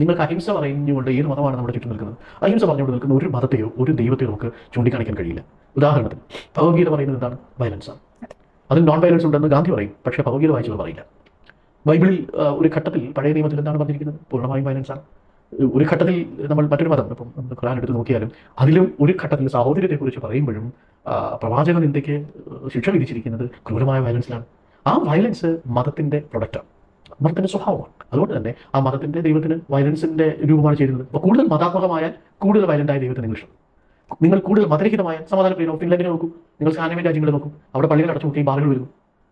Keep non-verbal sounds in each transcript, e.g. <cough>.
നിങ്ങൾക്ക് അഹിംസ പറഞ്ഞുകൊണ്ട് ഏത് മതമാണ് നമ്മുടെ ചുറ്റും നിൽക്കുന്നത്? അഹിംസ പറഞ്ഞുകൊണ്ട് നിൽക്കുന്ന ഒരു മതത്തെയോ ഒരു ദൈവത്തെയോ നമുക്ക് ചൂണ്ടിക്കാണിക്കാൻ കഴിയില്ല. ഉദാഹരണത്തിന് ഭഗവത്ഗീത പറയുന്നത് എന്താണ്? വയലൻസ് ആണ്. അതിൽ നോൺ വയലൻസ് ഉണ്ടെന്ന് ഗാന്ധി പറയും പക്ഷേ ഭഗവത്ഗീത വായിച്ചവർ പറയില്ല. ബൈബിളിൽ ഒരു ഘട്ടത്തിൽ പഴയ നിയമത്തിൽ എന്താണ് പറഞ്ഞിരിക്കുന്നത് പൂർണമായും വയലൻസ് ആണ്. ഒരു ഘട്ടത്തിൽ നമ്മൾ മറ്റൊരു മതം ഇപ്പം ഖുറാൻ എടുത്ത് നോക്കിയാലും അതിലും ഒരു ഘട്ടത്തിൽ സഹോദര്യത്തെക്കുറിച്ച് പറയുമ്പോഴും പ്രവാചക നിന്ദയ്ക്ക് ശിക്ഷ വിധിച്ചിരിക്കുന്നത് ക്രൂരമായ വയലൻസിലാണ് ആ വയലൻസ് മതത്തിന്റെ പ്രൊഡക്റ്റാണ് മതത്തിന്റെ സ്വഭാവമാണ്. അതുകൊണ്ട് തന്നെ ആ മതത്തിന്റെ ദൈവത്തിന് വയലൻസിന്റെ രൂപമാണ് ചെയ്യുന്നത്. അപ്പോൾ കൂടുതൽ മതാത്മകമായാൽ കൂടുതൽ വയലന്റായ ദൈവത്തിന് നിങ്ങൾ ഇഷ്ടം നിങ്ങൾ കൂടുതൽ മതരഹിതമായ സമാധാന പ്രിയോ ഫിൻലൻഡിനെ നോക്കൂ. നിങ്ങൾ സ്കാനമേ രാജ്യങ്ങളെ നോക്കും. അവിടെ പള്ളികൾ അടച്ചു ബാറുകൾ വരുന്നു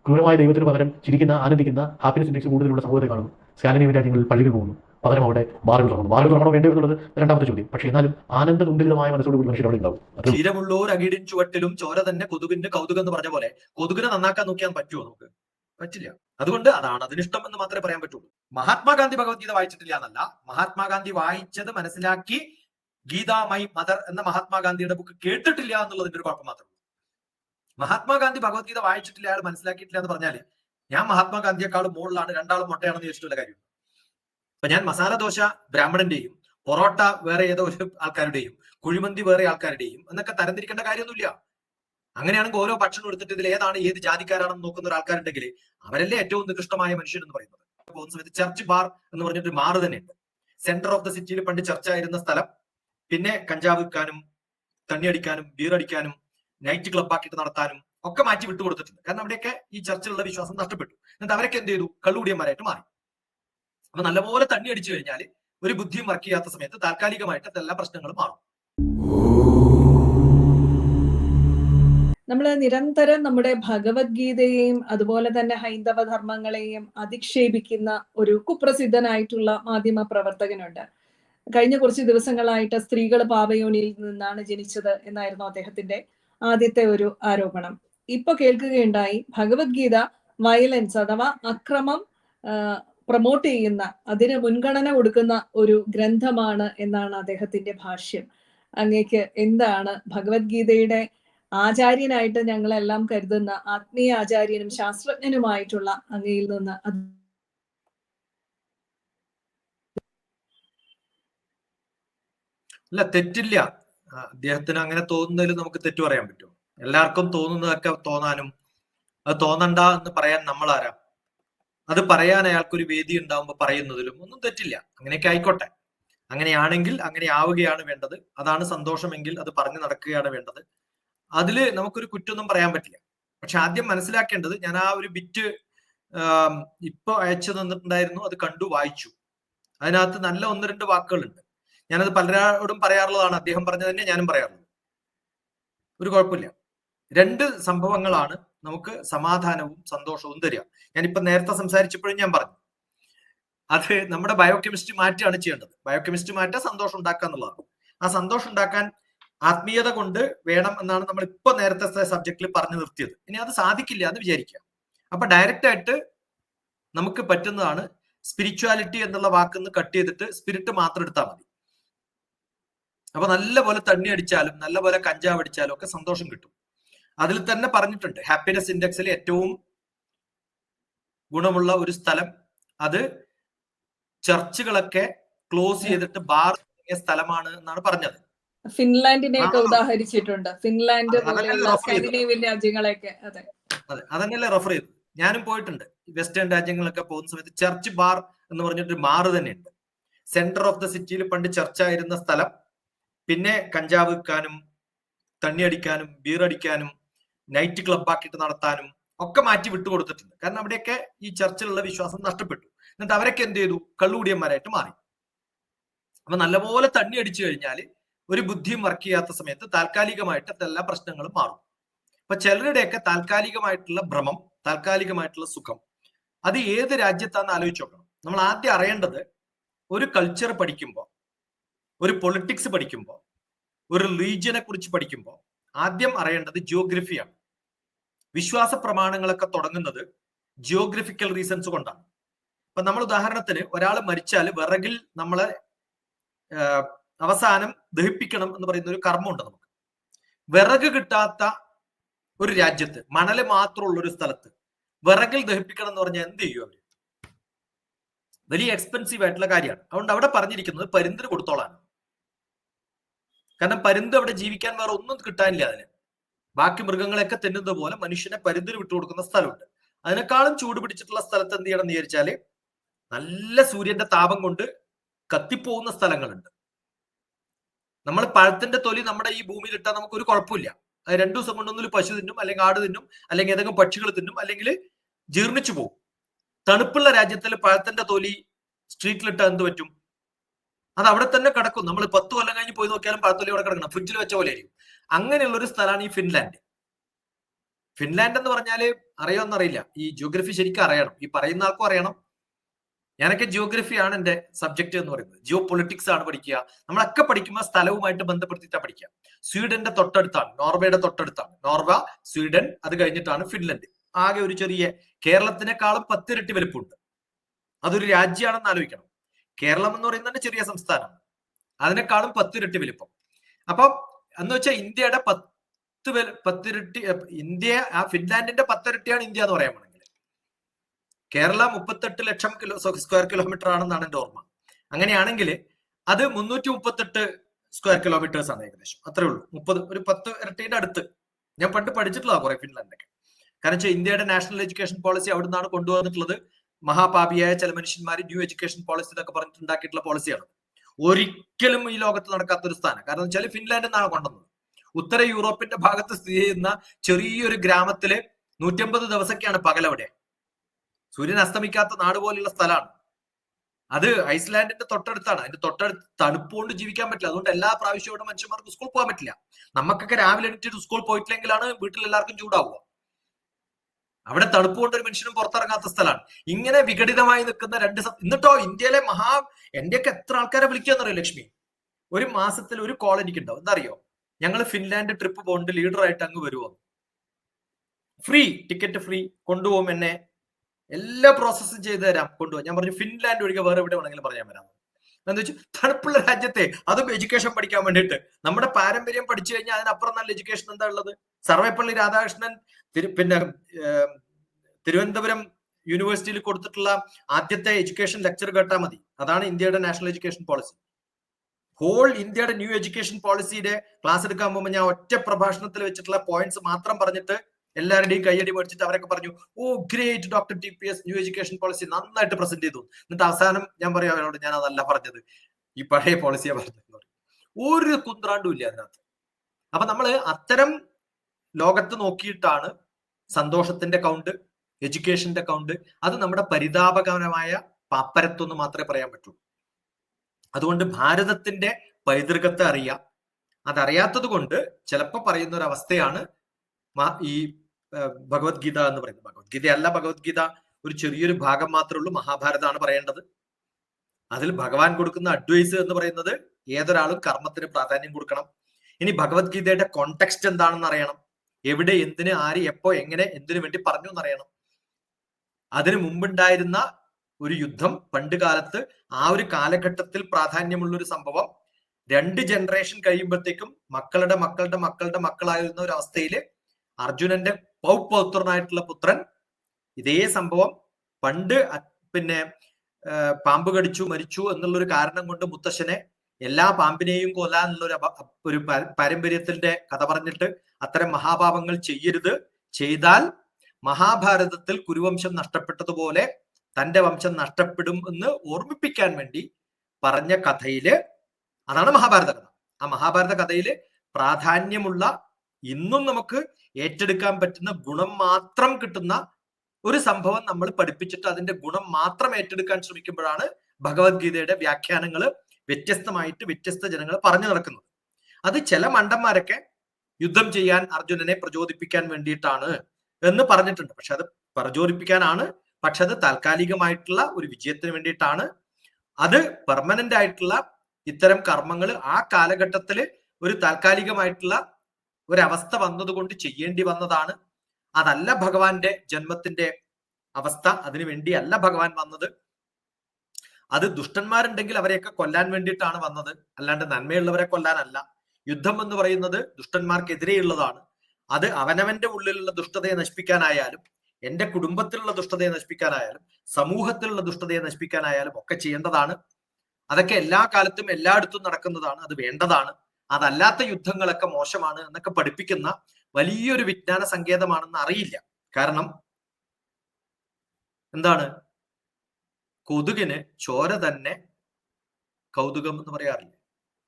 ക്രൂരമായ ദൈവത്തിന് പകരം ചിരിക്കുന്ന ആനന്ദിക്കുന്ന ഹാപ്പിനെസ് ഇൻഡെക്സ് കൂടുതലുള്ള സമൂഹത്തെ കാണുന്നു. സ്കാനേനിയൻ രാജ്യങ്ങളിൽ പള്ളികൾ പോകുന്നു. പകരം അവിടെ ബാറുകൾ തുറന്നു. ബാറുകൾ തുറക്കണോ വേണ്ടി എന്നുള്ളത് രണ്ടാമത്തെ ചോദ്യം. പക്ഷേ എന്നാലും ആനന്ദതുണ്ടിതമായ മനസ്സോടുകൂടി മനുഷ്യർ അവിടെ ഉണ്ടാവും. ക്ഷീരമുള്ളൂർ അകിടിൻ ചുവട്ടിലും ചോര തന്നെ കൊതുകിന്റെ കൗതുകം എന്ന് പറഞ്ഞ പോലെ കൊതുകിനെ നന്നാക്കാൻ നോക്കിയാൽ പറ്റുമോ നമുക്ക്? പറ്റില്ല. അതുകൊണ്ട് അതാണ് അതിനിഷ്ടം എന്ന് മാത്രമേ പറയാൻ പറ്റുള്ളൂ. മഹാത്മാഗാന്ധി ഭഗവത്ഗീത വായിച്ചിട്ടില്ല എന്നല്ല. മഹാത്മാഗാന്ധി വായിച്ചത് മനസ്സിലാക്കി ഗീതാ മൈ മദർ എന്ന മഹാത്മാഗാന്ധിയുടെ ബുക്ക് കേട്ടിട്ടില്ല എന്നുള്ളതിന്റെ ഒരു കുഴപ്പം മാത്രമേ മഹാത്മാഗാന്ധി ഭഗവത്ഗീത വായിച്ചിട്ടില്ല അയാൾ മനസ്സിലാക്കിയിട്ടില്ല എന്ന് പറഞ്ഞാൽ ഞാൻ മഹാത്മാഗാന്ധിയെക്കാളും മുകളിലാണ് രണ്ടാളും മുട്ടയാണെന്ന് ചോദിച്ചിട്ടുള്ള കാര്യം. അപ്പൊ ഞാൻ മസാല ദോശ ബ്രാഹ്മണന്റെയും പൊറോട്ട വേറെ ഏതോ ഒരു ആൾക്കാരുടെയും കുഴിമന്തി വേറെ ആൾക്കാരുടെയും എന്നൊക്കെ തരംതിരിക്കേണ്ട കാര്യമൊന്നുമില്ല. അങ്ങനെയാണെങ്കിൽ ഓരോ ഭക്ഷണം എടുത്തിട്ട് ഇതിൽ ഏതാണ് ഏത് ജാതിക്കാരാണെന്ന് നോക്കുന്ന ഒരു ആൾക്കാരുണ്ടെങ്കിൽ അവരല്ലേ ഏറ്റവും നികൃഷ്ടമായ മനുഷ്യൻ എന്ന് പറയുന്നത്. പോകുന്ന സമയത്ത് ചർച്ച് ബാർ എന്ന് പറഞ്ഞിട്ട് മാറ് തന്നെയുണ്ട്. സെന്റർ ഓഫ് ദ സിറ്റിയിൽ പണ്ട് ചർച്ച ആയിരുന്ന സ്ഥലം. പിന്നെ കഞ്ചാവ് വിൽക്കാനും തണ്ണി അടിക്കാനും ബീർ അടിക്കാനും നൈറ്റ് ക്ലബ് ആക്കിയിട്ട് നടത്താനും ഒക്കെ മാറ്റി വിട്ടുകൊടുത്തിട്ടുണ്ട് കാരണം അവിടെയൊക്കെ ഈ ചർച്ചിലുള്ള വിശ്വാസം നഷ്ടപ്പെട്ടു. എന്നിട്ട് അവരൊക്കെ എന്ത് ചെയ്തു? കള്ളുകൂടിയന്മാരായിട്ട് മാറി. അപ്പൊ നല്ലപോലെ തണ്ണി അടിച്ചു കഴിഞ്ഞാൽ ഒരു ബുദ്ധിയും വർക്ക് ചെയ്യാത്ത സമയത്ത് താൽക്കാലികമായിട്ട് എല്ലാ പ്രശ്നങ്ങളും മാറും. നമ്മൾ നിരന്തരം നമ്മുടെ ഭഗവത്ഗീതയെയും അതുപോലെ തന്നെ ഹൈന്ദവ ധർമ്മങ്ങളെയും അധിക്ഷേപിക്കുന്ന ഒരു കുപ്രസിദ്ധനായിട്ടുള്ള മാധ്യമ പ്രവർത്തകനുണ്ട്. കഴിഞ്ഞ കുറച്ച് ദിവസങ്ങളായിട്ട് സ്ത്രീകൾ പാവയോനിയിൽ നിന്നാണ് ജനിച്ചത് എന്നായിരുന്നു അദ്ദേഹത്തിന്റെ ആദ്യത്തെ ഒരു ആരോപണം. ഇപ്പൊ കേൾക്കുകയുണ്ടായി ഭഗവത്ഗീത വയലൻസ് അഥവാ അക്രമം പ്രൊമോട്ട് ചെയ്യുന്ന അതിന് മുൻഗണന കൊടുക്കുന്ന ഒരു ഗ്രന്ഥമാണ് എന്നാണ് അദ്ദേഹത്തിന്റെ ഭാഷ്യം. അങ്ങേക്ക് എന്താണ് ഭഗവത്ഗീതയുടെ ആചാര്യനായിട്ട് ഞങ്ങളെല്ലാം കരുതുന്ന ആത്മീയ ആചാര്യനും ശാസ്ത്രജ്ഞനുമായിട്ടുള്ള അങ്ങയിൽ നിന്ന് അല്ല തെറ്റില്ല. അദ്ദേഹത്തിന് അങ്ങനെ തോന്നുന്നതിൽ നമുക്ക് തെറ്റു പറയാൻ പറ്റും. എല്ലാവർക്കും തോന്നുന്നതൊക്കെ തോന്നാനും അത് തോന്നണ്ട എന്ന് പറയാൻ നമ്മൾ ആരാ അത് പറയാൻ അയാൾക്കൊരു വേദി ഉണ്ടാവുമ്പോൾ പറയുന്നതിലും ഒന്നും തെറ്റില്ല. അങ്ങനെയൊക്കെ ആയിക്കോട്ടെ. അങ്ങനെയാണെങ്കിൽ അങ്ങനെ ആവുകയാണ് വേണ്ടത്. അതാണ് സന്തോഷമെങ്കിൽ അത് പറഞ്ഞു നടക്കുകയാണ് വേണ്ടത്. അതിൽ നമുക്കൊരു കുറ്റമൊന്നും പറയാൻ പറ്റില്ല. പക്ഷെ ആദ്യം മനസ്സിലാക്കേണ്ടത് ഞാൻ ആ ഒരു ബിറ്റ് ഇപ്പൊ അയച്ചു തന്നിട്ടുണ്ടായിരുന്നു അത് കണ്ടു വായിച്ചു. അതിനകത്ത് നല്ല ഒന്ന് രണ്ട് വാക്കുകളുണ്ട്. ഞാനത് പലരോടും പറയാറുള്ളതാണ്. അദ്ദേഹം പറഞ്ഞത് തന്നെ ഞാനും പറയാറുള്ളത് ഒരു കുഴപ്പമില്ല. രണ്ട് സംഭവങ്ങളാണ് നമുക്ക് സമാധാനവും സന്തോഷവും തരിക. ഞാനിപ്പോ നേരത്തെ സംസാരിച്ചപ്പോഴും ഞാൻ പറഞ്ഞു. അത് നമ്മുടെ ബയോകെമിസ്ട്രി മാറ്റിയാണ് ചെയ്യേണ്ടത്. ബയോകെമിസ്ട്രി മാറ്റാൻ സന്തോഷം ഉണ്ടാക്കുക എന്നുള്ളതാണ്. ആ സന്തോഷം ഉണ്ടാക്കാൻ ആത്മീയത കൊണ്ട് വേണം എന്നാണ് നമ്മൾ ഇപ്പൊ നേരത്തെ സബ്ജക്റ്റിൽ പറഞ്ഞു നിർത്തിയത്. ഇനി അത് സാധിക്കില്ല എന്ന് വിചാരിക്കുക. അപ്പൊ ഡയറക്റ്റ് ആയിട്ട് നമുക്ക് പറ്റുന്നതാണ് സ്പിരിച്വാലിറ്റി എന്നുള്ള വാക്കിന്ന് കട്ട് ചെയ്തിട്ട് സ്പിരിറ്റ് മാത്രം എടുത്താൽ മതി. അപ്പൊ നല്ല പോലെ തണ്ണി അടിച്ചാലും നല്ല പോലെ കഞ്ചാവ് അടിച്ചാലും ഒക്കെ സന്തോഷം കിട്ടും. അതിൽ തന്നെ പറഞ്ഞിട്ടുണ്ട് ഹാപ്പിനെസ് ഇൻഡെക്സിൽ ഏറ്റവും ഗുണമുള്ള ഒരു സ്ഥലം അത് ചർച്ചുകളൊക്കെ ക്ലോസ് ചെയ്തിട്ട് ബാർ സ്ഥലമാണ് എന്നാണ് പറഞ്ഞത്. ഫിൻലാൻഡിനെയൊക്കെ ഒക്കെ ഉദാഹരിച്ചിട്ടുണ്ട്. ഫിൻലാൻഡ് പോലെയുള്ള രാജ്യങ്ങളെയൊക്കെ അതെ. അതെ അതന്നെയല്ലേ റഫർ ചെയ്തു. ഞാനും പോയിട്ടുണ്ട്. വെസ്റ്റേൺ രാജ്യങ്ങളൊക്കെ പോകുന്ന സമയത്ത് ചർച്ച് ബാർ എന്ന് പറഞ്ഞിട്ട് ബാർ തന്നെയുണ്ട്. സെന്റർ ഓഫ് ദ സിറ്റിയിൽ പണ്ട് ചർച്ച ആയിരുന്ന സ്ഥലം. പിന്നെ കഞ്ചാവ് വിൽക്കാനും തണ്ണി അടിക്കാനും ബീർ അടിക്കാനും നൈറ്റ് ക്ലബ് ആക്കിയിട്ട് നടത്താനും ഒക്കെ മാറ്റി വിട്ടുകൊടുത്തിട്ടുണ്ട് കാരണം അവിടെയൊക്കെ ഈ ചർച്ചിലുള്ള വിശ്വാസം നഷ്ടപ്പെട്ടു. എന്നിട്ട് അവരൊക്കെ എന്ത് ചെയ്തു? കള്ളുകൂടിയന്മാരായിട്ട് മാറി. അപ്പൊ നല്ലപോലെ തണ്ണി അടിച്ചു കഴിഞ്ഞാൽ ഒരു ബുദ്ധിയും വർക്ക് ചെയ്യാത്ത സമയത്ത് താൽക്കാലികമായിട്ട് എല്ലാ പ്രശ്നങ്ങളും മാറും. അപ്പൊ ചിലരുടെയൊക്കെ താൽക്കാലികമായിട്ടുള്ള ഭ്രമം താൽക്കാലികമായിട്ടുള്ള സുഖം അത് ഏത് രാജ്യത്താന്ന് ആലോചിച്ച് നോക്കണം. നമ്മൾ ആദ്യം അറിയേണ്ടത് ഒരു കൾച്ചർ പഠിക്കുമ്പോൾ ഒരു പൊളിറ്റിക്സ് പഠിക്കുമ്പോൾ ഒരു റീജിയനെ കുറിച്ച് പഠിക്കുമ്പോൾ ആദ്യം അറിയേണ്ടത് ജിയോഗ്രഫിയാണ് വിശ്വാസ പ്രമാണങ്ങളൊക്കെ തുടങ്ങുന്നത് ജിയോഗ്രഫിക്കൽ റീസൺസ് കൊണ്ടാണ്. ഇപ്പൊ നമ്മൾ ഉദാഹരണത്തിന് ഒരാൾ മരിച്ചാൽ വിറകിൽ നമ്മളെ അവസാനം ദഹിപ്പിക്കണം എന്ന് പറയുന്ന ഒരു കർമ്മമുണ്ട് നമുക്ക്. വിറക് കിട്ടാത്ത ഒരു രാജ്യത്ത് മണൽ മാത്രമുള്ള ഒരു സ്ഥലത്ത് വിറകിൽ ദഹിപ്പിക്കണം എന്ന് പറഞ്ഞാൽ എന്ത് ചെയ്യും അവർ? വലിയ എക്സ്പെൻസീവ് ആയിട്ടുള്ള കാര്യമാണ്. അതുകൊണ്ട് അവിടെ പറഞ്ഞിരിക്കുന്നത് പരുന്തിന് കൊടുത്തോളാണ് കാരണം പരുന്ത് അവിടെ ജീവിക്കാൻ വേറെ ഒന്നും കിട്ടാനില്ല അതിന്. ബാക്കി മൃഗങ്ങളെയൊക്കെ തിന്നുന്നത് പോലെ മനുഷ്യനെ പരുന്തിന് വിട്ടുകൊടുക്കുന്ന സ്ഥലമുണ്ട്. അതിനേക്കാളും ചൂട് പിടിച്ചിട്ടുള്ള സ്ഥലത്ത് എന്ത് ചെയ്യണം എന്ന് വിചാരിച്ചാൽ നല്ല സൂര്യന്റെ താപം കൊണ്ട് കത്തിപ്പോകുന്ന സ്ഥലങ്ങളുണ്ട്. നമ്മൾ പഴത്തിന്റെ തൊലി നമ്മുടെ ഈ ഭൂമിയിൽ ഇട്ടാൽ നമുക്ക് ഒരു കുഴപ്പമില്ല രണ്ടു ദിവസം കൊണ്ടൊന്നും പശു തിന്നും അല്ലെങ്കിൽ ആട് തിന്നും അല്ലെങ്കിൽ ഏതെങ്കിലും പക്ഷികൾ തിന്നും അല്ലെങ്കിൽ ജീർണിച്ചു പോകും. തണുപ്പുള്ള രാജ്യത്തിൽ പഴത്തിന്റെ തൊലി സ്ട്രീറ്റിലിട്ടാൽ എന്ത് പറ്റും? അത് അവിടെ തന്നെ കിടക്കും. നമ്മൾ പത്ത് കൊല്ലം കഴിഞ്ഞ് പോയി നോക്കിയാലും പഴത്തൊലി അവിടെ കിടക്കണം. ഫ്രിഡ്ജിൽ വെച്ച പോലെ ആയിരിക്കും. അങ്ങനെയുള്ള ഒരു സ്ഥലമാണ് ഈ ഫിൻലാൻഡ്. ഫിൻലാൻഡ് എന്ന് പറഞ്ഞാൽ അറിയാമെന്നറിയില്ല ഈ ജിയോഗ്രഫി ശരിക്കും അറിയണം. ഈ പറയുന്ന ആൾക്കും അറിയണം. ഞാനൊക്കെ ജിയോഗ്രഫിയാണ് എന്റെ സബ്ജക്ട് എന്ന് പറയുന്നത്. ജിയോ പൊളിറ്റിക്സ് ആണ് പഠിക്കുക. നമ്മളൊക്കെ പഠിക്കുമ്പോൾ സ്ഥലവുമായിട്ട് ബന്ധപ്പെടുത്തിയിട്ടാണ് പഠിക്കുക. സ്വീഡന്റെ തൊട്ടടുത്താണ് നോർവേയുടെ തൊട്ടടുത്താണ്. നോർവ സ്വീഡൻ അത് കഴിഞ്ഞിട്ടാണ് ഫിൻലൻഡ്. ആകെ ഒരു ചെറിയ കേരളത്തിനേക്കാളും പത്തിരട്ടി വലുപ്പമുണ്ട് അതൊരു രാജ്യമാണെന്ന് ആലോചിക്കണം. കേരളം എന്ന് പറയുന്നത് ചെറിയ സംസ്ഥാനമാണ് അതിനേക്കാളും പത്തിരട്ടി വലുപ്പം. അപ്പം എന്ന് വെച്ചാൽ ഇന്ത്യയുടെ പത്ത് പത്തിരട്ടി ഇന്ത്യ ആ ഫിൻലാൻഡിന്റെ പത്തിരട്ടിയാണ് ഇന്ത്യ എന്ന് പറയാൻ കേരള മുപ്പത്തെട്ട് ലക്ഷം കിലോ സ്ക്വയർ കിലോമീറ്റർ ആണെന്നാണ് എന്റെ ഓർമ്മ. അങ്ങനെയാണെങ്കിൽ അത് മുന്നൂറ്റി മുപ്പത്തെട്ട് സ്ക്വയർ കിലോമീറ്റേഴ്സ് ആണ് ഏകദേശം. അത്രേ ഉള്ളൂ. മുപ്പത് ഒരു പത്ത് ഇരട്ടീന്റെ അടുത്ത്. ഞാൻ പണ്ട് പഠിച്ചിട്ടുള്ളതാണ് കുറെ ഫിൻലാൻഡൊക്കെ കാരണം വെച്ചാൽ ഇന്ത്യയുടെ നാഷണൽ എഡ്യൂക്കേഷൻ പോളിസി അവിടെ നിന്നാണ് കൊണ്ടുവന്നിട്ടുള്ളത്. മഹാപാപിയായ ചില മനുഷ്യന്മാർ ന്യൂ എഡ്യൂക്കേഷൻ പോളിസി എന്നൊക്കെ പറഞ്ഞിട്ട് ഉണ്ടാക്കിയിട്ടുള്ള പോളിസിയാണ് ഒരിക്കലും ഈ ലോകത്ത് നടക്കാത്ത ഒരു സ്ഥാനം. കാരണം വെച്ചാൽ ഫിൻലാൻഡ് എന്നാണ് കൊണ്ടുവന്നത്. ഉത്തര യൂറോപ്പിന്റെ ഭാഗത്ത് സ്ഥിതി ചെയ്യുന്ന ചെറിയൊരു ഗ്രാമത്തിൽ നൂറ്റമ്പത് ദിവസമൊക്കെയാണ് പകലവിടെ. സൂര്യൻ അസ്തമിക്കാത്ത നാട് പോലെയുള്ള സ്ഥലമാണ്. അത് ഐസ്ലാൻഡിന്റെ തൊട്ടടുത്താണ്. അതിന്റെ തൊട്ടടുത്ത് തണുപ്പുകൊണ്ട് ജീവിക്കാൻ പറ്റില്ല. അതുകൊണ്ട് എല്ലാ പ്രാവശ്യവും ഇവിടെ മനുഷ്യന്മാർക്ക് സ്കൂൾ പോകാൻ പറ്റില്ല. നമുക്കൊക്കെ രാവിലെ എണീറ്റ് സ്കൂൾ പോയിട്ടില്ലെങ്കിലാണ് വീട്ടിൽ എല്ലാവർക്കും ചൂടാവുക. അവിടെ തണുപ്പ് കൊണ്ട് ഒരു മനുഷ്യനും പുറത്തിറങ്ങാത്ത സ്ഥലമാണ്. ഇങ്ങനെ വിഘടിതമായി നിൽക്കുന്ന രണ്ട് എന്നിട്ടോ ഇന്ത്യയിലെ മഹാ എന്റെയൊക്കെ എത്ര ആൾക്കാരെ വിളിക്കുകയെന്നറിയോ ലക്ഷ്മി? ഒരു മാസത്തിൽ ഒരു കോൾ എനിക്കുണ്ടാവും. എന്തറിയോ? ഞങ്ങൾ ഫിൻലാൻഡ് ട്രിപ്പ് പോകുന്നുണ്ട് ലീഡറായിട്ട് അങ്ങ് വരുമോ ഫ്രീ ടിക്കറ്റ് ഫ്രീ കൊണ്ടുപോകും എന്നെ. എല്ലാ പ്രോസസ്സും ചെയ്ത് തരാം കൊണ്ടുപോകാം ഞാൻ പറഞ്ഞു ഫിൻലാൻഡ് ഒഴികെ വേറെ എവിടെ വേണമെങ്കിലും പറയാൻ വരാം. എന്താ വെച്ചാൽ തണുപ്പുള്ള രാജ്യത്തെ അതും എഡ്യൂക്കേഷൻ പഠിക്കാൻ വേണ്ടിയിട്ട്. നമ്മുടെ പാരമ്പര്യം പഠിച്ചു കഴിഞ്ഞാൽ അതിനപ്പുറം നല്ല എഡ്യൂക്കേഷൻ എന്താ ഉള്ളത്? സർവേപ്പള്ളി രാധാകൃഷ്ണൻ പിന്നെ തിരുവനന്തപുരം യൂണിവേഴ്സിറ്റിയിൽ കൊടുത്തിട്ടുള്ള ആദ്യത്തെ എഡ്യൂക്കേഷൻ ലെക്ചർ കേട്ടാൽ മതി. അതാണ് ഇന്ത്യയുടെ നാഷണൽ എഡ്യൂക്കേഷൻ പോളിസി ഹോൾ ഇന്ത്യയുടെ ന്യൂ എഡ്യൂക്കേഷൻ പോളിസിയുടെ ക്ലാസ് എടുക്കാൻ പോകുമ്പോൾ ഞാൻ ഒറ്റ പ്രഭാഷണത്തിൽ വെച്ചിട്ടുള്ള പോയിന്റ്സ് മാത്രം പറഞ്ഞിട്ട് എല്ലാവരുടെയും കയ്യടി മേടിച്ചിട്ട് അവരൊക്കെ പറഞ്ഞു ഓ great doctor T P S new education policy നന്നായിട്ട് പ്രസന്റ് ചെയ്തു. എന്നിട്ട് അവസാനം ഞാൻ പറയാം അവരോട് ഞാൻ അതല്ല പറഞ്ഞത്. ഈ പഴയ പോളിസിയെ പറഞ്ഞത് ഒരു കുന്ത്രാണ്ടും ഇല്ല അതിനകത്ത്. അപ്പൊ നമ്മൾ അത്തരം ലോകത്ത് നോക്കിയിട്ടാണ് സന്തോഷത്തിന്റെ കൗണ്ട് എഡ്യൂക്കേഷന്റെ കൗണ്ട് അത് നമ്മുടെ പരിതാപകരമായ പാപ്പരത്വം എന്ന് മാത്രമേ പറയാൻ പറ്റുള്ളൂ അതുകൊണ്ട് ഭാരതത്തിന്റെ പൈതൃകത്തെ അറിയാം. അതറിയാത്തത് കൊണ്ട് ചിലപ്പോൾ പറയുന്ന ഒരു അവസ്ഥയാണ് ഈ ഭഗവത്ഗീത എന്ന് പറയുന്നത്. ഭഗവത്ഗീത അല്ല ഭഗവത്ഗീത ഒരു ചെറിയൊരു ഭാഗം മാത്രമേ ഉള്ളൂ മഹാഭാരതമാണ് പറയേണ്ടത്. അതിൽ ഭഗവാൻ കൊടുക്കുന്ന അഡ്വൈസ് എന്ന് പറയുന്നത് ഏതൊരാളും കർമ്മത്തിന് പ്രാധാന്യം കൊടുക്കണം. ഇനി ഭഗവത്ഗീതയുടെ കോണ്ടെക്സ്റ്റ് എന്താണെന്ന് അറിയണം. എവിടെ എന്തിന് ആര് എപ്പോ എങ്ങനെ എന്തിനു വേണ്ടി പറഞ്ഞു എന്നറിയണം. അതിനു മുമ്പുണ്ടായിരുന്ന ഒരു യുദ്ധം പണ്ട് കാലത്ത് ആ ഒരു കാലഘട്ടത്തിൽ പ്രാധാന്യമുള്ള ഒരു സംഭവം രണ്ട് ജനറേഷൻ കഴിയുമ്പോഴത്തേക്കും മക്കളുടെ മക്കളുടെ മക്കളുടെ മക്കളായിരുന്ന ഒരു അവസ്ഥയിൽ അർജുനന്റെ പൗപൗത്രനായിട്ടുള്ള പുത്രൻ. ഇതേ സംഭവം. പണ്ട് പിന്നെ പാമ്പ് കടിച്ചു മരിച്ചു എന്നുള്ള ഒരു കാരണം കൊണ്ട് മുത്തശ്ശനെ എല്ലാ പാമ്പിനെയും കൊല്ലാൻ ഒരു ഒരു പാര- പാരമ്പര്യത്തിന്റെ കഥ പറഞ്ഞിട്ട് അത്തരം മഹാപാപങ്ങൾ ചെയ്യരുത്. ചെയ്താൽ മഹാഭാരതത്തിൽ കുരുവംശം നഷ്ടപ്പെട്ടതുപോലെ തന്റെ വംശം നഷ്ടപ്പെടും എന്ന് ഓർമ്മിപ്പിക്കാൻ വേണ്ടി പറഞ്ഞ കഥയിൽ അതാണ് മഹാഭാരത കഥ. ആ മഹാഭാരത കഥയിൽ പ്രാധാന്യമുള്ള ഇന്നും നമുക്ക് ഏറ്റെടുക്കാൻ പറ്റുന്ന ഗുണം മാത്രം കിട്ടുന്ന ഒരു സംഭവം നമ്മൾ പഠിപ്പിച്ചിട്ട് അതിന്റെ ഗുണം മാത്രം ഏറ്റെടുക്കാൻ ശ്രമിക്കുമ്പോഴാണ് ഭഗവത്ഗീതയുടെ വ്യാഖ്യാനങ്ങൾ വ്യത്യസ്തമായിട്ട് വ്യത്യസ്ത ജനങ്ങൾ പറഞ്ഞു നടക്കുന്നത്. അത് ചില മണ്ടന്മാരൊക്കെ യുദ്ധം ചെയ്യാൻ അർജുനനെ പ്രചോദിപ്പിക്കാൻ വേണ്ടിയിട്ടാണ് എന്ന് പറഞ്ഞിട്ടുണ്ട്. പക്ഷെ അത് പ്രചോദിപ്പിക്കാനാണ്. പക്ഷെ അത് താൽക്കാലികമായിട്ടുള്ള ഒരു വിജയത്തിന് വേണ്ടിയിട്ടാണ്. അത് പെർമനന്റ് ആയിട്ടുള്ള ഇത്തരം കർമ്മങ്ങൾ ആ കാലഘട്ടത്തിൽ ഒരു താൽക്കാലികമായിട്ടുള്ള ഒരവസ്ഥ വന്നതുകൊണ്ട് ചെയ്യേണ്ടി വന്നതാണ്. അതല്ല ഭഗവാന്റെ ജന്മത്തിന്റെ അവസ്ഥ. അതിനു വേണ്ടിയല്ല ഭഗവാൻ വന്നത്. അത് ദുഷ്ടന്മാരുണ്ടെങ്കിൽ അവരെയൊക്കെ കൊല്ലാൻ വേണ്ടിയിട്ടാണ് വന്നത്. അല്ലാണ്ട് നന്മയുള്ളവരെ കൊല്ലാനല്ല. യുദ്ധം എന്ന് പറയുന്നത് ദുഷ്ടന്മാർക്കെതിരെയുള്ളതാണ്. അത് അവനവന്റെ ഉള്ളിലുള്ള ദുഷ്ടതയെ നശിപ്പിക്കാനായാലും എന്റെ കുടുംബത്തിലുള്ള ദുഷ്ടതയെ നശിപ്പിക്കാനായാലും സമൂഹത്തിലുള്ള ദുഷ്ടതയെ നശിപ്പിക്കാനായാലും ഒക്കെ ചെയ്യേണ്ടതാണ്. അതൊക്കെ എല്ലാ കാലത്തും എല്ലായിടത്തും നടക്കുന്നതാണ്. അത് വേണ്ടതാണ്. അതല്ലാത്ത യുദ്ധങ്ങളൊക്കെ മോശമാണ് എന്നൊക്കെ പഠിപ്പിക്കുന്ന വലിയൊരു വിജ്ഞാന സങ്കേതമാണെന്ന് അറിയില്ല. കാരണം എന്താണ്? കൊതുകിന് ചോര തന്നെ കൗതുകം എന്ന് പറയാറില്ല?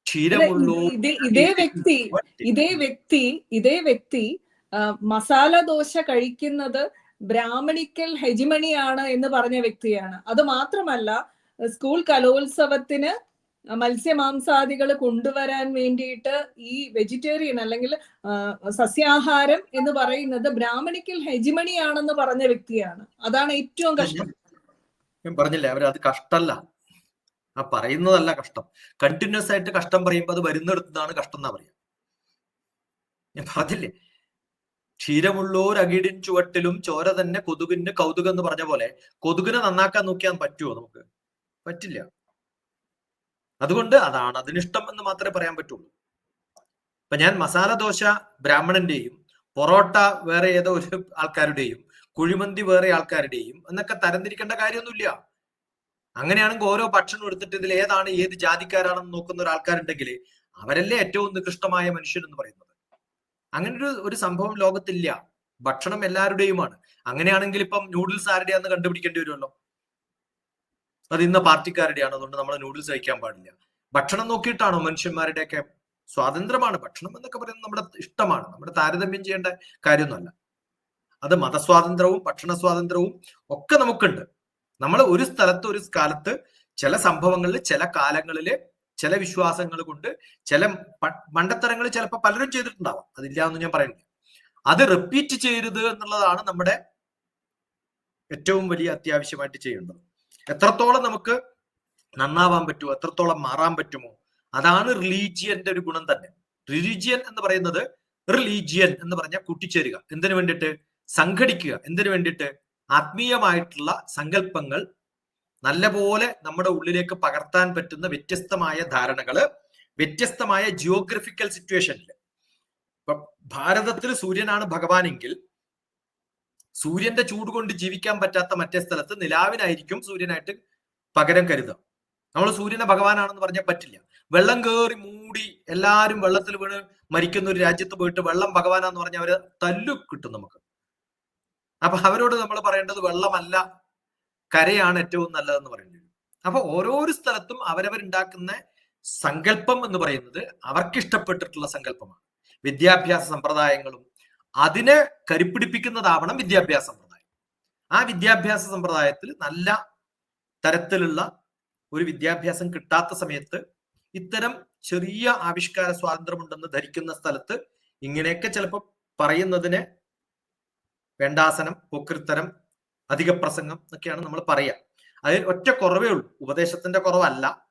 ക്ഷീരമുള്ളൂ ഇതേ ഇതേ വ്യക്തി ഇതേ വ്യക്തി ഇതേ വ്യക്തി മസാല ദോശ കഴിക്കുന്നത് ബ്രാഹ്മണിക്കൽ ഹെജിമണിയാണ് എന്ന് പറഞ്ഞ വ്യക്തിയാണ്. അത് മാത്രമല്ല സ്കൂൾ കലോത്സവത്തിന് മത്സ്യമാംസാദികൾ കൊണ്ടുവരാൻ വേണ്ടിയിട്ട് ഈ വെജിറ്റേറിയൻ അല്ലെങ്കിൽ സസ്യാഹാരം എന്ന് പറയുന്നത് ബ്രാഹ്മണിക്കൽ ഹെജിമണിയാണെന്ന് പറഞ്ഞ വ്യക്തിയാണ്. അതാണ് ഏറ്റവും കഷ്ടം. ഞാൻ പറഞ്ഞില്ലേ അത് കഷ്ടല്ല. ആ പറയുന്നതല്ല കഷ്ടം. കണ്ടിന്യൂസ് ആയിട്ട് കഷ്ടം പറയുമ്പോൾ അത് വരുന്നിടത്തുനിന്നാണ് കഷ്ടം എന്നാ പറയാ. ഞാൻ പറഞ്ഞില്ലേ ക്ഷീരമുള്ളോർ അകിടിൻ ചുവട്ടിലും ചോര തന്നെ കൊതുകിന് കൗതുകം എന്ന് പറഞ്ഞ പോലെ കൊതുകിനെ നന്നാക്കാൻ നോക്കിയാൽ പറ്റുമോ നമുക്ക്? പറ്റില്ല. അതുകൊണ്ട് അതാണ് അതിനിഷ്ടം എന്ന് മാത്രമേ പറയാൻ പറ്റുള്ളൂ. ഇപ്പൊ ഞാൻ മസാല ദോശ ബ്രാഹ്മണന്റെയും പൊറോട്ട വേറെ ഏതോ ഒരു ആൾക്കാരുടെയും കുഴിമന്തി വേറെ ആൾക്കാരുടെയും എന്നൊക്കെ തരംതിരിക്കേണ്ട കാര്യമൊന്നുമില്ല. അങ്ങനെയാണെങ്കിൽ ഓരോ ഭക്ഷണം എടുത്തിട്ട് ഇതിൽ ഏതാണ് ഏത് ജാതിക്കാരാണെന്ന് നോക്കുന്ന ഒരു ആൾക്കാരുണ്ടെങ്കിൽ അവരല്ലേ ഏറ്റവും നികൃഷ്ടമായ മനുഷ്യൻ എന്ന് പറയുന്നത്. അങ്ങനെ ഒരു ഒരു സംഭവം ലോകത്തില്ല. ഭക്ഷണം എല്ലാവരുടെയുമാണ്. അങ്ങനെയാണെങ്കിൽ ഇപ്പം നൂഡിൽസ് ആരുടെയാന്ന് കണ്ടുപിടിക്കേണ്ടി വരുമല്ലോ. അത് ഇന്ന പാർട്ടിക്കാരുടെയാണ് അതുകൊണ്ട് നമ്മൾ നൂഡിൽസ് കഴിക്കാൻ പാടില്ല. ഭക്ഷണം നോക്കിയിട്ടാണോ മനുഷ്യന്മാരുടെയൊക്കെ സ്വാതന്ത്ര്യമാണ്? ഭക്ഷണം എന്നൊക്കെ പറയുന്നത് നമ്മുടെ ഇഷ്ടമാണ്. നമ്മുടെ താരതമ്യം ചെയ്യേണ്ട കാര്യമൊന്നുമല്ല. അത് മതസ്വാതന്ത്ര്യവും ഭക്ഷണ സ്വാതന്ത്ര്യവും ഒക്കെ നമുക്കുണ്ട്. നമ്മൾ ഒരു സ്ഥലത്ത് ഒരു കാലത്ത് ചില സംഭവങ്ങളിൽ ചില കാലങ്ങളിൽ ചില വിശ്വാസങ്ങൾ കൊണ്ട് ചില മണ്ടത്തരങ്ങൾ ചിലപ്പോൾ പലരും ചെയ്തിട്ടുണ്ടാവാം. അതില്ല എന്ന് ഞാൻ പറയുന്നത് അത് റിപ്പീറ്റ് ചെയ്യരുത് എന്നുള്ളതാണ് നമ്മുടെ ഏറ്റവും വലിയ അത്യാവശ്യമായിട്ട് ചെയ്യേണ്ടത്. എത്രത്തോളം നമുക്ക് നന്നാവാൻ പറ്റുമോ എത്രത്തോളം മാറാൻ പറ്റുമോ അതാണ് റിലീജിയന്റെ ഒരു ഗുണം തന്നെ. റിലീജിയൻ എന്ന് പറയുന്നത് റിലീജിയൻ എന്ന് പറഞ്ഞാൽ കൂട്ടിച്ചേരുക. എന്തിനു വേണ്ടിയിട്ട്? സംഘടിക്കുക. എന്തിനു വേണ്ടിയിട്ട്? ആത്മീയമായിട്ടുള്ള സങ്കല്പങ്ങൾ നല്ലപോലെ നമ്മുടെ ഉള്ളിലേക്ക് പകർത്താൻ പറ്റുന്ന വ്യത്യസ്തമായ ധാരണകൾ വ്യത്യസ്തമായ ജിയോഗ്രഫിക്കൽ സിറ്റുവേഷനിൽ ഇപ്പൊ ഭാരതത്തിൽ സൂര്യനാണ് ഭഗവാനെങ്കിൽ സൂര്യന്റെ ചൂട് കൊണ്ട് ജീവിക്കാൻ പറ്റാത്ത മറ്റേ സ്ഥലത്ത് നിലാവിനായിരിക്കും സൂര്യനായിട്ട് പകരം കരുതുക. നമ്മൾ സൂര്യനെ ഭഗവാനാണെന്ന് പറഞ്ഞാൽ പറ്റില്ല. വെള്ളം കയറി മൂടി എല്ലാവരും വെള്ളത്തിൽ വീണ് മരിക്കുന്ന ഒരു രാജ്യത്ത് പോയിട്ട് വെള്ളം ഭഗവാനാന്ന് പറഞ്ഞാൽ അവരെ തല്ലു കിട്ടും നമുക്ക്. അപ്പൊ അവരോട് നമ്മൾ പറയേണ്ടത് വെള്ളമല്ല കരയാണ് ഏറ്റവും നല്ലതെന്ന് പറയുന്നത് അപ്പൊ ഓരോരോ സ്ഥലത്തും അവരവരുണ്ടാക്കുന്ന സങ്കല്പം എന്ന് പറയുന്നത് അവർക്കിഷ്ടപ്പെട്ടിട്ടുള്ള സങ്കല്പമാണ്. വിദ്യാഭ്യാസ സമ്പ്രദായങ്ങളും അതിനെ കരുപ്പിടിപ്പിക്കുന്നതാവണം വിദ്യാഭ്യാസ സമ്പ്രദായം. ആ വിദ്യാഭ്യാസ സമ്പ്രദായത്തിൽ നല്ല തരത്തിലുള്ള ഒരു വിദ്യാഭ്യാസം കിട്ടാത്ത സമയത്ത് ഇത്തരം ചെറിയ ആവിഷ്കാര സ്വാതന്ത്ര്യമുണ്ടെന്ന് ധരിക്കുന്ന സ്ഥലത്ത് ഇങ്ങനെയൊക്കെ ചിലപ്പോൾ പറയുന്നതിനെ വേണ്ടാസനം പൊക്കൃത്തരം അധിക പ്രസംഗം എന്നൊക്കെയാണ് നമ്മൾ പറയുക. അതിൽ ഒറ്റ കുറവേ ഉള്ളൂ. ഉപദേശത്തിന്റെ കുറവല്ല.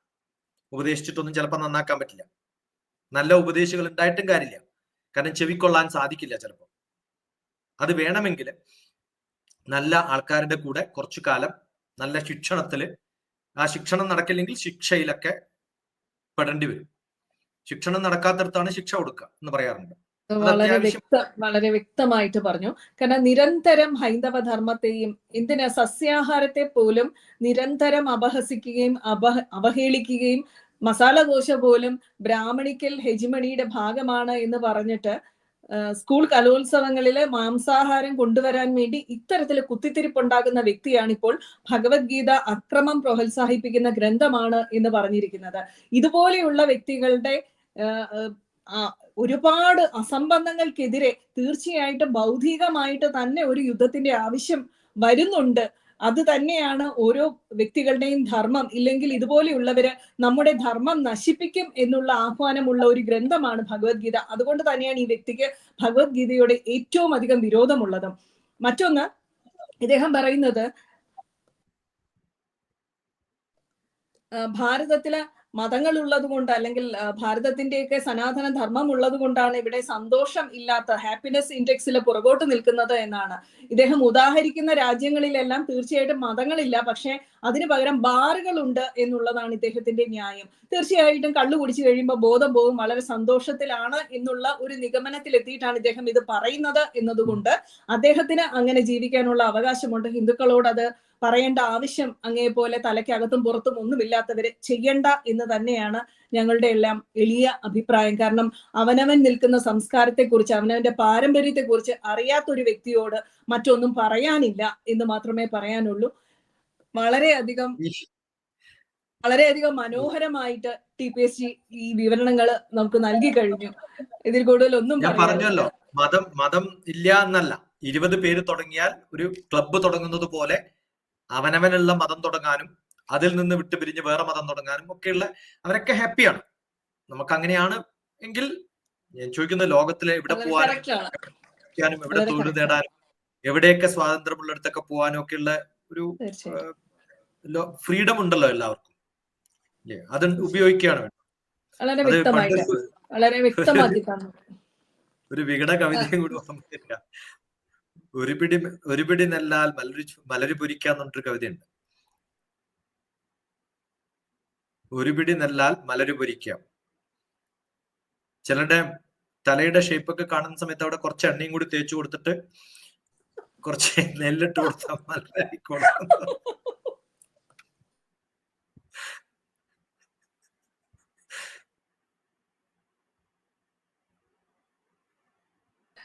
ഉപദേശിച്ചിട്ടൊന്നും ചിലപ്പോൾ നന്നാക്കാൻ പറ്റില്ല. നല്ല ഉപദേശികൾ ഉണ്ടായിട്ടും കാര്യമില്ല. കാരണം ചെവിക്കൊള്ളാൻ സാധിക്കില്ല ചിലപ്പോൾ അത് വേണമെങ്കിൽ നല്ല ആൾക്കാരുടെ കൂടെ കുറച്ചു കാലം നല്ല ശിക്ഷണത്തിൽ ആ ശിക്ഷണം നടക്കില്ലെങ്കിൽ ശിക്ഷയിലൊക്കെ പെടേണ്ടി വരും. ശിക്ഷണം നടക്കാത്തടത്താണ് ശിക്ഷ കൊടുക്കുക എന്ന് പറയാറുണ്ട്. വളരെ വ്യക്ത വളരെ വ്യക്തമായിട്ട് പറഞ്ഞു. കാരണം നിരന്തരം ഹൈന്ദവ ധർമ്മത്തെയും എന്തിനാ സസ്യാഹാരത്തെ പോലും നിരന്തരം അപഹസിക്കുകയും അപഹ അവഹേളിക്കുകയും മസാല ദോശ പോലും ബ്രാഹ്മണിക്കൽ ഹെജിമണിയുടെ ഭാഗമാണ് എന്ന് പറഞ്ഞിട്ട് സ്കൂൾ കലോത്സവങ്ങളിലെ മാംസാഹാരം കൊണ്ടുവരാൻ വേണ്ടി ഇത്തരത്തിൽ കുത്തിത്തിരിപ്പുണ്ടാകുന്ന വ്യക്തിയാണ് ഇപ്പോൾ ഭഗവത്ഗീത അക്രമം പ്രോത്സാഹിപ്പിക്കുന്ന ഗ്രന്ഥമാണ് എന്ന് പറഞ്ഞിരിക്കുന്നത്. ഇതുപോലെയുള്ള വ്യക്തികളുടെ ഒരുപാട് അസംബന്ധങ്ങൾക്കെതിരെ തീർച്ചയായിട്ടും ബൗദ്ധികമായിട്ട് തന്നെ ഒരു യുദ്ധത്തിന്റെ ആവശ്യം വരുന്നുണ്ട്. അത് തന്നെയാണ് ഓരോ വ്യക്തികളുടെയും ധർമ്മം. ഇല്ലെങ്കിൽ ഇതുപോലെയുള്ളവര് നമ്മുടെ ധർമ്മം നശിപ്പിക്കും എന്നുള്ള ആഹ്വാനമുള്ള ഒരു ഗ്രന്ഥമാണ് ഭഗവത്ഗീത. അതുകൊണ്ട് തന്നെയാണ് ഈ വ്യക്തിക്ക് ഭഗവത്ഗീതയോട് ഏറ്റവും അധികം വിരോധമുള്ളതും. മറ്റൊന്ന് ഇദ്ദേഹം പറയുന്നത് ഭാരതത്തിൽ മതങ്ങൾ ഉള്ളത് കൊണ്ട് അല്ലെങ്കിൽ ഭാരതത്തിന്റെയൊക്കെ സനാതന ധർമ്മം ഉള്ളത് കൊണ്ടാണ് ഇവിടെ സന്തോഷം ഇല്ലാത്ത ഹാപ്പിനെസ് ഇൻഡെക്സിൽ പുറകോട്ട് നിൽക്കുന്നത് എന്നാണ്. ഇദ്ദേഹം ഉദാഹരിക്കുന്ന രാജ്യങ്ങളിലെല്ലാം തീർച്ചയായിട്ടും മതങ്ങളില്ല പക്ഷെ അതിന് പകരം ബാറുകളുണ്ട് എന്നുള്ളതാണ് ഇദ്ദേഹത്തിന്റെ ന്യായം. തീർച്ചയായിട്ടും കള്ളു കുടിച്ചു കഴിയുമ്പോൾ ബോധം പോകും വളരെ സന്തോഷത്തിലാണ് എന്നുള്ള ഒരു നിഗമനത്തിൽ എത്തിയിട്ടാണ് ഇദ്ദേഹം ഇത് പറയുന്നത് എന്നതുകൊണ്ട് അദ്ദേഹത്തിന് അങ്ങനെ ജീവിക്കാനുള്ള അവകാശമുണ്ട്. ഹിന്ദുക്കളോട് അത് പറയേണ്ട ആവശ്യം അങ്ങേ പോലെ തലയ്ക്കകത്തും പുറത്തും ഒന്നുമില്ലാത്തവര് ചെയ്യണ്ട എന്ന് തന്നെയാണ് ഞങ്ങളുടെ എല്ലാം എളിയ അഭിപ്രായം. കാരണം അവനവൻ നിൽക്കുന്ന സംസ്കാരത്തെ കുറിച്ച് അവനവന്റെ പാരമ്പര്യത്തെക്കുറിച്ച് അറിയാത്ത ഒരു വ്യക്തിയോട് മറ്റൊന്നും പറയാനില്ല എന്ന് മാത്രമേ പറയാനുള്ളൂ. വളരെയധികം വളരെയധികം മനോഹരമായിട്ട് ടി പി എസ് ജി ഈ വിവരണങ്ങൾ നമുക്ക് നൽകി കഴിഞ്ഞു. ഇതിൽ കൂടുതൽ ഒന്നും ഞാൻ പറഞ്ഞല്ലോ മതം മതം ഇല്ല എന്നല്ല. ഇരുപത് പേര് തുടങ്ങിയാൽ ഒരു ക്ലബ്ബ് തുടങ്ങുന്നത് പോലെ അവനവനുള്ള മതം തുടങ്ങാനും അതിൽ നിന്ന് വിട്ടുപിരിഞ്ഞ് വേറെ മതം തുടങ്ങാനും ഒക്കെയുള്ള അവരൊക്കെ ഹാപ്പിയാണ് നമുക്ക് അങ്ങനെയാണ് എങ്കിൽ ഞാൻ ചോദിക്കുന്ന ലോകത്തിലെ എവിടെ പോവാനും എവിടെ തൊഴിൽ. നേടാനും എവിടെയൊക്കെ സ്വാതന്ത്ര്യമുള്ളിടത്തൊക്കെ പോകാനും ഒക്കെയുള്ള ഒരു ഫ്രീഡം ഉണ്ടല്ലോ എല്ലാവർക്കും? അത് ഉപയോഗിക്കുകയാണ് വേണ്ടത്. <laughs> ഒരു വികട കവിതയും കൂടി ഓർമ്മയില്ല. ഒരു പിടി ഒരു പിടി നെല്ലാൽ മലരി മലരി പൊരിക്കാന്ന് പറഞ്ഞിട്ടൊരു കവിതയുണ്ട്. ഒരു പിടി നെല്ലാൽ മലരി പൊരിക്കാം. ചിലരുടെ തലയുടെ ഷേപ്പ് ഒക്കെ കാണുന്ന സമയത്ത് അവിടെ കുറച്ച് എണ്ണയും കൂടി തേച്ചു കൊടുത്തിട്ട് കുറച്ച് നെല്ലിട്ട് കൊടുത്താൽ നല്ലതായിക്കോളും.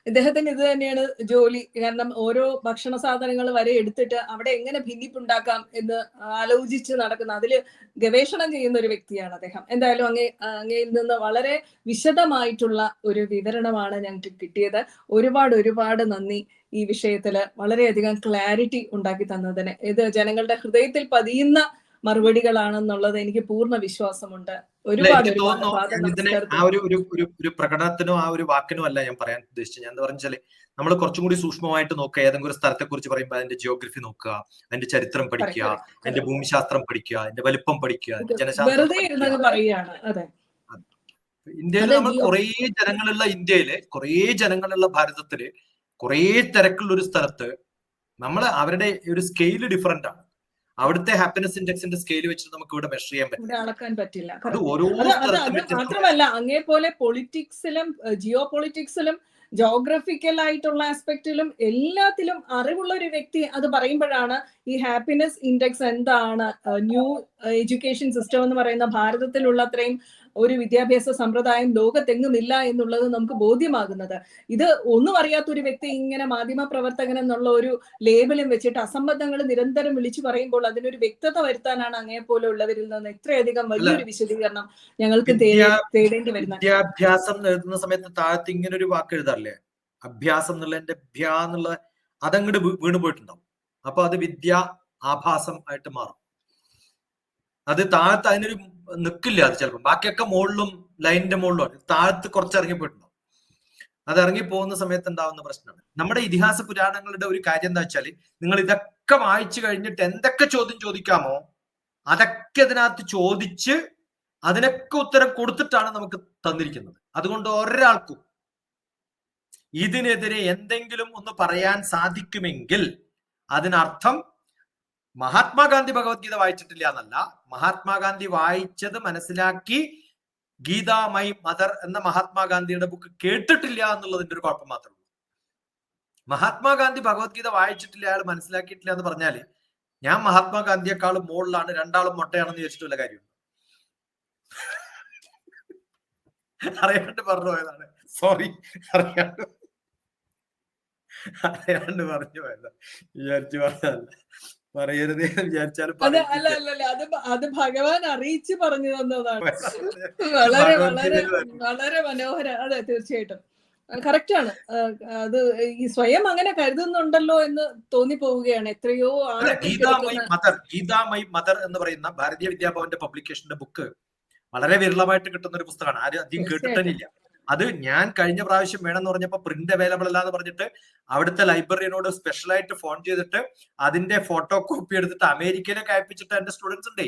ഇദ്ദേഹത്തിന് ഇത് തന്നെയാണ് ജോലി. കാരണം ഓരോ ഭക്ഷണ സാധനങ്ങൾ വരെ എടുത്തിട്ട് അവിടെ എങ്ങനെ ഭിന്നിപ്പുണ്ടാക്കാം എന്ന് ആലോചിച്ച് നടക്കുന്ന അതിൽ ഗവേഷണം ചെയ്യുന്ന ഒരു വ്യക്തിയാണ് അദ്ദേഹം. എന്തായാലും അങ്ങേ അങ്ങയിൽ നിന്ന് വളരെ വിശദമായിട്ടുള്ള ഒരു വിവരണമാണ് ഞങ്ങൾക്ക് കിട്ടിയത്. ഒരുപാട് ഒരുപാട് നന്ദി ഈ വിഷയത്തിൽ. വളരെയധികം ക്ലാരിറ്റി ഉണ്ടാക്കി തന്നതിന്. ഇത് ജനങ്ങളുടെ ഹൃദയത്തിൽ പതിയുന്ന മറുപടികളാണെന്നുള്ളത് എനിക്ക് പൂർണ വിശ്വാസമുണ്ട്. ഒരുപാട് ആ ഒരു ഒരു പ്രകടനത്തിനോ ആ ഒരു വാക്കിനോ അല്ല ഞാൻ പറയാൻ ഉദ്ദേശിച്ചത്. ഞാൻ എന്താ പറഞ്ഞാൽ നമ്മൾ കുറച്ചും കൂടി സൂക്ഷ്മമായിട്ട് നോക്കുക. ഏതെങ്കിലും ഒരു സ്ഥലത്തെ കുറിച്ച് പറയുമ്പോൾ അതിന്റെ ജിയോഗ്രഫി നോക്കുക അതിന്റെ ചരിത്രം പഠിക്കുക അതിന്റെ ഭൂമിശാസ്ത്രം പഠിക്കുക അതിന്റെ വലിപ്പം പഠിക്കുക ജനശാസ്ത്രം ഇന്ത്യയിൽ നമ്മൾ കുറേ ജനങ്ങളുള്ള ഇന്ത്യയിൽ കുറേ ജനങ്ങളുള്ള ഭാരതത്തിൽ കുറേ തിരക്കുള്ള ഒരു സ്ഥലത്ത് നമ്മൾ അവരുടെ ഒരു സ്കെയിൽ ഡിഫറെന്റ് ആണ്. അവിടുത്തെ ഹാപ്പിനെസ് ഇൻഡെക്സിന്റെ സ്കെയിൽ വെച്ചിട്ട് നമുക്ക് ഇവിടെ മെഷർ ചെയ്യാൻ പറ്റും. അളക്കാൻ പറ്റില്ല. അത് ഓരോ മാത്രമല്ല അങ്ങേ പോലെ പൊളിറ്റിക്സിലും ജിയോ പൊളിറ്റിക്സിലും ജോഗ്രഫിക്കൽ ആയിട്ടുള്ള ആസ്പെക്റ്റിലും എല്ലാത്തിലും അറിവുള്ള ഒരു വ്യക്തി അത് പറയുമ്പോഴാണ് ഈ ഹാപ്പിനെസ് ഇൻഡെക്സ് എന്താണ് ന്യൂ എഡ്യൂക്കേഷൻ സിസ്റ്റം എന്ന് പറയുന്ന ഭാരതത്തിലുള്ള അത്രയും ഒരു വിദ്യാഭ്യാസ സമ്പ്രദായം ലോകത്തെങ്ങുമില്ല എന്നുള്ളത് നമുക്ക് ബോധ്യമാകുന്നത്. ഇത് ഒന്നും അറിയാത്ത ഒരു വ്യക്തി ഇങ്ങനെ മാധ്യമ പ്രവർത്തകൻ എന്നുള്ള ഒരു ലേബലും വെച്ചിട്ട് അസംബന്ധങ്ങൾ നിരന്തരം വിളിച്ചു പറയുമ്പോൾ അതിനൊരു വ്യക്തത വരുത്താനാണ് അങ്ങനെ പോലെ ഉള്ളവരിൽ നിന്ന് ഇത്രയധികം വലിയൊരു വിശദീകരണം ഞങ്ങൾക്ക് തേടേണ്ടി വരുന്നത്. വിദ്യാഭ്യാസം നേടുന്ന എഴുതുന്ന സമയത്ത് താഴത്ത് ഇങ്ങനെ ഒരു വാക്ക് എഴുതാറില്ലേ അഭ്യാസം എന്നുള്ള എന്റെ ഭ്യ എന്നുള്ള അതങ്ങോട്ട് വീണ് പോയിട്ടുണ്ടാവും. അപ്പൊ അത് വിദ്യ ആഭാസം ആയിട്ട് മാറും. അത് താഴത്ത് അതിനൊരു നിക്കില്ല അത് ചിലപ്പോൾ ബാക്കിയൊക്കെ മുകളിലും ലൈനിന്റെ മുകളിലും താഴത്ത് കുറച്ച് ഇറങ്ങി പോയിട്ടുണ്ടാവും. അത് ഇറങ്ങി പോകുന്ന സമയത്ത് ഉണ്ടാവുന്ന പ്രശ്നമാണ് നമ്മുടെ ഇതിഹാസ പുരാണങ്ങളുടെ ഒരു കാര്യം എന്താ വെച്ചാൽ നിങ്ങൾ ഇതൊക്കെ വായിച്ചു കഴിഞ്ഞിട്ട് എന്തൊക്കെ ചോദ്യം ചോദിക്കാമോ അതൊക്കെ അതിനകത്ത് ചോദിച്ച് അതിനൊക്കെ ഉത്തരം കൊടുത്തിട്ടാണ് നമുക്ക് തന്നിരിക്കുന്നത്. അതുകൊണ്ട് ഒരാൾക്കും ഇതിനെതിരെ എന്തെങ്കിലും ഒന്ന് പറയാൻ സാധിക്കുമെങ്കിൽ അതിനർത്ഥം മഹാത്മാഗാന്ധി ഭഗവത്ഗീത വായിച്ചിട്ടില്ല എന്നല്ല. മഹാത്മാഗാന്ധി വായിച്ചത് മനസ്സിലാക്കി ഗീത മൈ മദർ എന്ന മഹാത്മാഗാന്ധിയുടെ ബുക്ക് കേട്ടിട്ടില്ല എന്നുള്ളതിന്റെ ഒരു കുഴപ്പം മാത്രമേ ഉള്ളൂ. മഹാത്മാഗാന്ധി ഭഗവത്ഗീത വായിച്ചിട്ടില്ല അയാൾ മനസ്സിലാക്കിയിട്ടില്ല എന്ന് പറഞ്ഞാൽ ഞാൻ മഹാത്മാഗാന്ധിയെക്കാളും മുകളിലാണ് രണ്ടാളും മൊട്ടയാണെന്ന് ചോദിച്ചിട്ടുള്ള കാര്യമുണ്ട്? അറിയാണ്ട് പറഞ്ഞു പോയതാണ്. സോറി അറിയാണ്ട് അറിയാണ്ട് പറഞ്ഞു പോയതാ. വിചാരിച്ചു പറഞ്ഞല്ല പറയരുത് വിചാരിച്ചാലും അല്ല അല്ല അല്ല. അത് അത് ഭഗവാൻ അറിയിച്ച് പറഞ്ഞു തന്നതാണ്. <laughs> വളരെ വളരെ വളരെ മനോഹര അതെ തീർച്ചയായിട്ടും. കറക്റ്റ് ആണ്. അത് ഈ സ്വയം അങ്ങനെ കരുതുന്നുണ്ടല്ലോ എന്ന് തോന്നിപ്പോവുകയാണ്. എത്രയോ അല്ല ആഴത്തിൽ ഗീതാമൈ മദർ ഗീതാമൈ മദർ എന്ന് പറയുന്ന ഭാരതീയ വിദ്യാഭവന്റെ പബ്ലിക്കേഷന്റെ ബുക്ക് വളരെ വിരളമായിട്ട് കിട്ടുന്ന ഒരു പുസ്തകമാണ്. ആരും അധികം കേട്ടിട്ടില്ല അത് ഞാൻ കഴിഞ്ഞ പ്രാവശ്യം വേണമെന്ന് പറഞ്ഞപ്പോൾ പ്രിന്റ് അവൈലബിൾ അല്ല എന്ന് പറഞ്ഞിട്ട് അവിടുത്തെ ലൈബ്രറിയനോട് സ്പെഷ്യലായിട്ട് ഫോൺ ചെയ്തിട്ട് അതിന്റെ ഫോട്ടോ കോപ്പി എടുത്തിട്ട് അമേരിക്കയിലേക്ക് അയപ്പിച്ചിട്ട് എന്റെ സ്റ്റുഡൻസ് ഉണ്ട്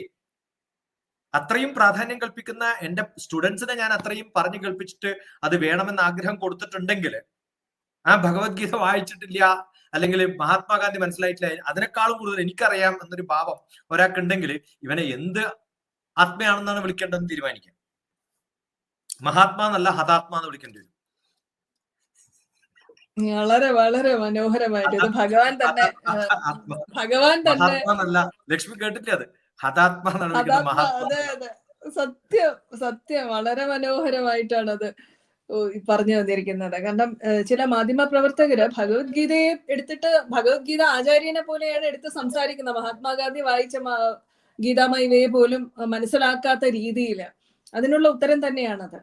അത്രയും പ്രാധാന്യം കൽപ്പിക്കുന്ന എന്റെ സ്റ്റുഡൻസിനെ ഞാൻ അത്രയും പറഞ്ഞു കേൾപ്പിച്ചിട്ട് അത് വേണമെന്ന് ആഗ്രഹം കൊടുത്തിട്ടുണ്ടെങ്കിൽ ആ ഭഗവത്ഗീത വായിച്ചിട്ടില്ല അല്ലെങ്കിൽ മഹാത്മാഗാന്ധി മനസ്സിലായിട്ടില്ല അതിനേക്കാളും കൂടുതൽ എനിക്കറിയാം എന്നൊരു ഭാവം ഒരാൾക്കുണ്ടെങ്കിൽ ഇവനെ എന്ത് ആത്മയാണെന്നാണ് വിളിക്കേണ്ടതെന്ന് തീരുമാനിക്കാം. മഹാത്മാ എന്നല്ല ഹതാത്മാ എന്ന് വിളിക്കേണ്ടി വരും. വളരെ വളരെ മനോഹരമായിട്ട്. ഇത് ഭഗവാൻ തന്നെ ഭഗവാൻ തന്നെ ലക്ഷ്മി കേട്ടില്ലേ അത്? ഹതാത്മാ അതെ അതെ. സത്യം സത്യം. വളരെ മനോഹരമായിട്ടാണ് അത് പറഞ്ഞു തന്നിരിക്കുന്നത് കാരണം ചില മാധ്യമ പ്രവർത്തകര് ഭഗവത്ഗീതയെ എടുത്തിട്ട് ഭഗവത്ഗീത ആചാര്യനെ പോലെയാണ് എടുത്ത് സംസാരിക്കുന്നത്. മഹാത്മാഗാന്ധി വായിച്ച ഗീതാമൈവയെ പോലും മനസ്സിലാക്കാത്ത രീതിയിൽ അതിനുള്ള ഉത്തരം തന്നെയാണത്.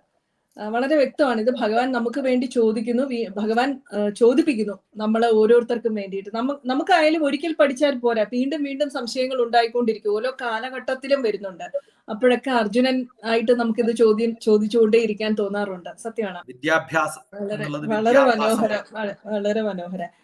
വളരെ വ്യക്തമാണ്. ഇത് ഭഗവാൻ നമുക്ക് വേണ്ടി ചോദിക്കുന്നു ഭഗവാൻ ചോദിപ്പിക്കുന്നു നമ്മളെ ഓരോരുത്തർക്കും വേണ്ടിയിട്ട്. നമ്മ നമുക്കായാലും ഒരിക്കൽ പഠിച്ചാൽ പോരാ. വീണ്ടും വീണ്ടും സംശയങ്ങൾ ഉണ്ടായിക്കൊണ്ടിരിക്കും. ഓരോ കാലഘട്ടത്തിലും വരുന്നുണ്ട്. അപ്പോഴൊക്കെ അർജുനൻ ആയിട്ട് നമുക്കിത് ചോദ്യം ചോദിച്ചുകൊണ്ടേ ഇരിക്കാൻ തോന്നാറുണ്ട്. സത്യമാണ്? വിദ്യാഭ്യാസം വളരെ മനോഹരം. വളരെ മനോഹരം.